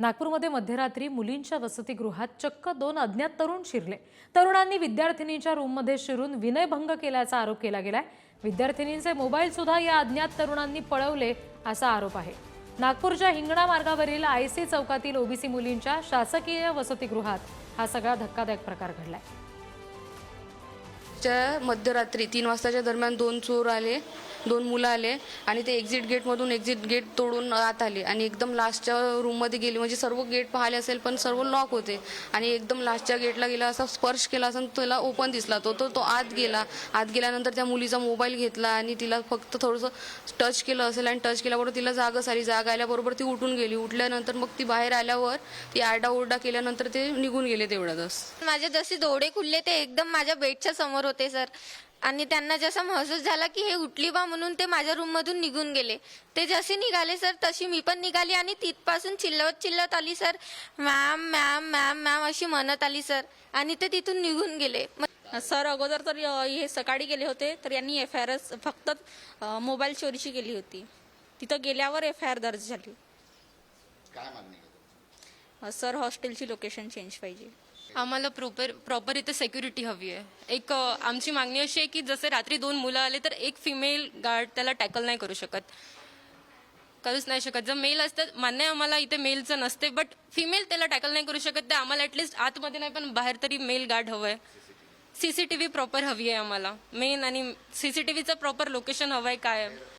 नागपूरमध्ये मध्यरात्री मुलींच्या वसतिगृहात चक्क दोन अज्ञात तरुण शिरले. तरुणांनी विद्यार्थिनींच्या रूममध्ये शिरून विनयभंग केल्याचा आरोप केला गेलाय. विद्यार्थिनींचे मोबाईल सुद्धा या अज्ञात तरुणांनी पळवले असा आरोप आहे. नागपूरच्या हिंगणा मार्गावरील आयसी चौकातील ओबीसी मुलींच्या शासकीय वसतिगृहात हा सगळा धक्कादायक प्रकार घडलाय. च्या मध्यरात्री तीन वाजताच्या दरम्यान दोन चोर आले दोन मुलं आले आणि ते एक्झिट गेटमधून एक्झिट गेट तोडून आत आले आणि एकदम लास्टच्या रूममध्ये गेले. म्हणजे सर्व गेट पाहिले असेल पण सर्व लॉक होते आणि एकदम लास्टच्या गेटला गेला असा स्पर्श केला असं त्याला ओपन दिसला. तो तो तो आत गेला. आत गेल्यानंतर त्या मुलीचा मोबाईल घेतला आणि तिला फक्त थोडंसं टच केलं असेल आणि टच केल्याबरोबर तिला जागच आली. जाग आल्याबरोबर ती उठून गेली. उठल्यानंतर मग ती बाहेर आल्यावर ती आरडाओरडा केल्यानंतर ते निघून गेले तेवढ्यातच. माझे जसे डोळे खुलले ते एकदम माझ्या बेडच्या समोर होते सर. आणि त्यांना जसा महसूस झाला की हे उठली बा म्हणून ते माझ्या रूममधून निघून गेले. ते जसे निघाले सर तशी मी पण निघाली आणि तिथपासून चिल्लवत चिल्लत आली sir. Ma'am ma'am ma'am ma'am अशी म्हणत आली सर. आणि ते तिथून निघून गेले. मग सर अगोदर तर हे सकाळी गेले होते तर यांनी एफ आय आर फक्त मोबाईल चोरीची केली होती. तिथं गेल्यावर एफ आय आर दर्ज झाली. सर हॉस्टेलची लोकेशन चेंज पाहिजे. आम्हाला प्रॉपर प्रॉपर इथे सेक्युरिटी हवी आहे. एक अ, आमची मागणी अशी आहे की जसे रात्री दोन मुलं आले तर एक फिमेल गार्ड त्याला टॅकल नाही करू शकत. करूच नाही शकत. जर मेल असतं मान्य आहे आम्हाला इथे मेलचं नसते बट फिमेल त्याला टॅकल नाही करू शकत ते आम्हाला ॲटलिस्ट आतमध्ये नाही पण बाहेर तरी मेल गार्ड हवं आहे. C C T V proper हवी आहे आम्हाला. मेन आणि सी सी टी व्हीचं प्रॉपर लोकेशन हवं आहे काय? आहे